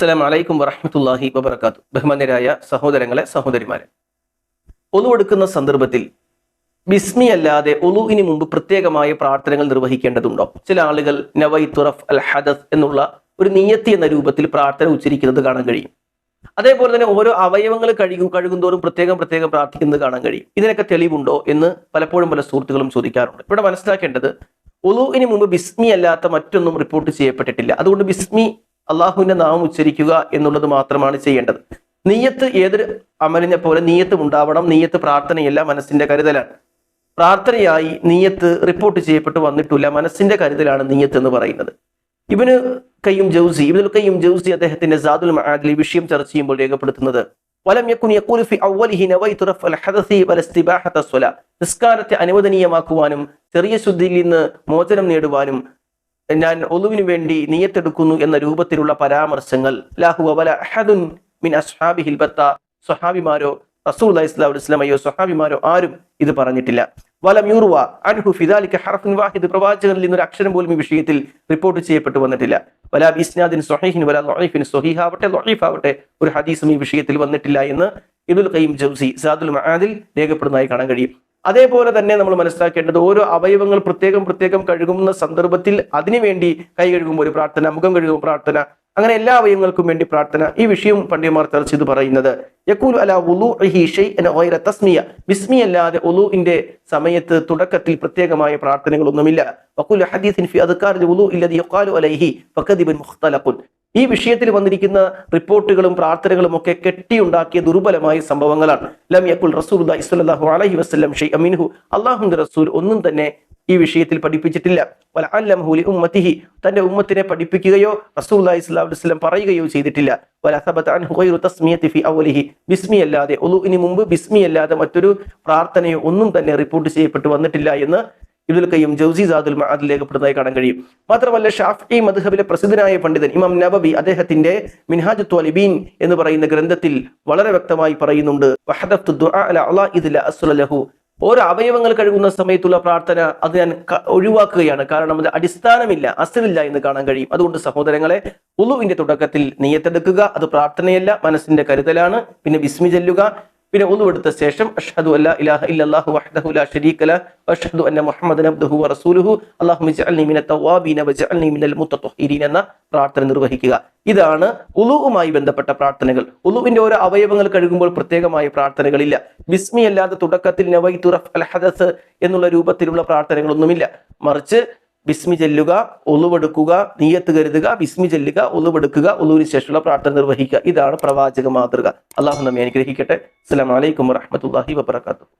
അസ്സലാം വലൈക്കും വറഹമത്തല്ലാഹി വബർക്കാത്തു ബഹുമാന്യരായ സഹോദരങ്ങളെ സഹോദരിമാരെ. ഒലുവെടുക്കുന്ന സന്ദർഭത്തിൽ ബിസ്മി അല്ലാതെ ഒലുവിന് മുമ്പ് പ്രത്യേകമായ പ്രാർത്ഥനകൾ നിർവഹിക്കേണ്ടതുണ്ടോ? ചില ആളുകൾ നവൈ തുറഫ് അൽ ഹദസ് എന്നുള്ള ഒരു നിയത്തി എന്ന രൂപത്തിൽ പ്രാർത്ഥന ഉച്ചരിക്കുന്നത് കാണാൻ കഴിയും. അതേപോലെ തന്നെ ഓരോ അവയവങ്ങൾ കഴുകും കഴുകുന്തോറും പ്രത്യേകം പ്രത്യേകം പ്രാർത്ഥിക്കുന്നത് കാണാൻ കഴിയും. ഇതിനൊക്കെ തെളിവുണ്ടോ എന്ന് പലപ്പോഴും പല സുഹൃത്തുക്കളും ചോദിക്കാറുണ്ട്. ഇവിടെ മനസ്സിലാക്കേണ്ടത് ഒലുവിന് മുമ്പ് ബിസ്മി അല്ലാത്ത മറ്റൊന്നും റിപ്പോർട്ട് ചെയ്യപ്പെട്ടിട്ടില്ല. അതുകൊണ്ട് ബിസ്മി അള്ളാഹുവിന്റെ നാമം ഉച്ചരിക്കുക എന്നുള്ളത് മാത്രമാണ് ചെയ്യേണ്ടത്. നീയത്ത് ഏതൊരു അമലിനെ പോലെ നീയത്ത് ഉണ്ടാവണം നീയത്ത് പ്രാർത്ഥനയല്ല മനസ്സിന്റെ കരുതലാണ്. പ്രാർത്ഥനയായി നീയത്ത് റിപ്പോർട്ട് ചെയ്യപ്പെട്ട് വന്നിട്ടില്ല മനസ്സിന്റെ കരുതലാണ് നീയത്ത് എന്ന് പറയുന്നത്. ഇവന് കയ്യും ജൗസി ഇബിനുൽ കയ്യും ജൗസി അദ്ദേഹത്തിന്റെ സാദുൽ മഹാദിലെ വിഷയം ചർച്ച ചെയ്യുമ്പോൾ രേഖപ്പെടുത്തുന്നത് വലം ഫി നവൈതു ഹദസി നിസ്കാരത്തെ അനുവദനീയമാക്കുവാനും ചെറിയ ശുദ്ധിയിൽ നിന്ന് മോചനം നേടുവാനും ഞാൻ ഒലുവിന് വേണ്ടി നിയത്തെടുക്കുന്നു എന്ന രൂപത്തിലുള്ള പരാമർശങ്ങൾ. ലാഹു അഹദുൻ മിൻ അസ്ഹാബിഹിൽ ബത്ത. സ്വഹാബിമാരോ റസൂൽ ഇസ്ലാം ഇസ്ലാമയോ സ്വഹാബിമാരോ ആരും ഇത് പറഞ്ഞിട്ടില്ല. വലം യൂർവ അൻഹു ഫിദാലിക്ക് ഹർഫുൻ വാഹിദ്. പ്രവാചകനിൽ നിന്ന് ഒരു അക്ഷരം പോലും ഈ വിഷയത്തിൽ റിപ്പോർട്ട് ചെയ്യപ്പെട്ടു വന്നിട്ടില്ല. വല ബിസ്നാദിൻ സ്വഹീഹിൻ വല ലൊഹീഫിൻ സ്വഹീഹാവട്ടെ ലൊഹീഫാവട്ടെ ഒരു ഹദീസും ഈ വിഷയത്തിൽ വന്നിട്ടില്ല എന്ന് ഇബുൽ ഖയ്യിം ജൗസി സാദുൽ മആദിൽ രേഖപ്പെടുന്നതായി കാണാൻ കഴിയും. അതേപോലെ തന്നെ നമ്മൾ മനസ്സിലാക്കേണ്ടത് ഓരോ അവയവങ്ങൾ പ്രത്യേകം പ്രത്യേകം കഴുകുന്ന സന്ദർഭത്തിൽ അതിനുവേണ്ടി കൈ കഴുകുമ്പോൾ ഒരു പ്രാർത്ഥന മുഖം കഴുകുമ്പോൾ പ്രാർത്ഥന അങ്ങനെ എല്ലാ അവയവങ്ങൾക്കും വേണ്ടി പ്രാർത്ഥന ഈ വിഷയം പണ്ഡിതന്മാർ ചർച്ച ചെയ്ത് പറയുന്നത്. യക്കൂൽ അല ഉലു തസ്മിയ. വിസ്മി അല്ലാതെ ഉലുവിന്റെ സമയത്ത് തുടക്കത്തിൽ പ്രത്യേകമായ പ്രാർത്ഥനകളൊന്നുമില്ല. ഹദീസിൻ മുഖ്തലഖുൻ. ഈ വിഷയത്തിൽ വന്നിരിക്കുന്ന റിപ്പോർട്ടുകളും പ്രാർത്ഥനകളും ഒക്കെ കെട്ടിയുണ്ടാക്കിയ ദുർബലമായ സംഭവങ്ങളാണ്. ലം യക്കുൽ റസൂൽ അലൈഹി വസ്ലം ഷെയ് അമിൻഹു അള്ളാഹുന്റെ റസൂൽ ഒന്നും തന്നെ ഈ വിഷയത്തിൽ പഠിപ്പിച്ചിട്ടില്ല. വല അല്ലംഹുലി ഉമ്മത്തിഹി. തന്റെ ഉമ്മത്തിനെ പഠിപ്പിക്കുകയോ റസൂൽ ഇസ്ലാം പറയുകയോ ചെയ്തിട്ടില്ല. ബിസ്മി അല്ലാതെ ഒലുവിന് മുമ്പ് ബിസ്മി അല്ലാതെ മറ്റൊരു പ്രാർത്ഥനയോ ഒന്നും തന്നെ റിപ്പോർട്ട് ചെയ്യപ്പെട്ടു വന്നിട്ടില്ല എന്ന് ഇബുൽ കയ്യും ജൗസി സാദുൽ മഹാദിൽ രേഖപ്പെടുന്നതായി കാണാൻ കഴിയും. മാത്രമല്ല ഷാഫി മധുഹബിലെ പ്രസിദ്ധനായ പണ്ഡിതൻ ഇമാം നബബി അദ്ദേഹത്തിന്റെ മിൻഹാജ് ത്വലിബീൻ എന്ന് പറയുന്ന ഗ്രന്ഥത്തിൽ വളരെ വ്യക്തമായി പറയുന്നുണ്ട് ഓരോ അവയവങ്ങൾ കഴുകുന്ന സമയത്തുള്ള പ്രാർത്ഥന അത് ഞാൻ ഒഴിവാക്കുകയാണ്. കാരണം അത് അടിസ്ഥാനമില്ല അസിലില്ല എന്ന് കാണാൻ കഴിയും. അതുകൊണ്ട് സഹോദരങ്ങളെ ഉളുവിന്റെ തുടക്കത്തിൽ നീയത്തെടുക്കുക അത് പ്രാർത്ഥനയല്ല മനസ്സിന്റെ കരുതലാണ്. പിന്നെ വിസ്മി ചെല്ലുക പിന്നെ ഒന്നും എടുത്ത ശേഷം അഷ്ഹദു അല്ലാ ഇലാഹ ഇല്ലല്ലാഹു വഹ്ദഹു ലാ ശരീക ല അഷ്ഹദു അന്ന മുഹമ്മദൻ അബ്ദുഹു റസൂലുഹു. അല്ലാഹുമ്മ ജഅൽനി മിനൽ തവ്വാബീന വജഅൽനി മിനൽ മുത്തത്വഹീരീൻ എന്ന പ്രാർത്ഥന നിർവഹിക്കുക. ഇതാണ് ഉലുവുമായി ബന്ധപ്പെട്ട പ്രാർത്ഥനകൾ. ഉലുവിന്റെ ഓരോ അവയവങ്ങൾ കഴുകുമ്പോൾ പ്രത്യേകമായ പ്രാർത്ഥനകളില്ല. ബിസ്മി അല്ലാതെ തുടക്കത്തിൽ നവൈ തുറഫ് അൽ ഹദസ് എന്നുള്ള രൂപത്തിലുള്ള പ്രാർത്ഥനകളൊന്നുമില്ല. മറിച്ച് ബിസ്മി ചെല്ലുക ഒളിവെടുക്കുക നീയത്ത് കരുതുക ബിസ്മി ചെല്ലുക ഒളിവെടുക്കുക ഒളിവിന് ശേഷമുള്ള പ്രാർത്ഥന നിർവഹിക്കുക. ഇതാണ് പ്രവാചക മാതൃക. അള്ളാഹു നമ്മെ അനുഗ്രഹിക്കട്ടെ. അസ്സലാമു അലൈക്കും വറഹ്മത്തുള്ളാഹി വബറകാതുഹു.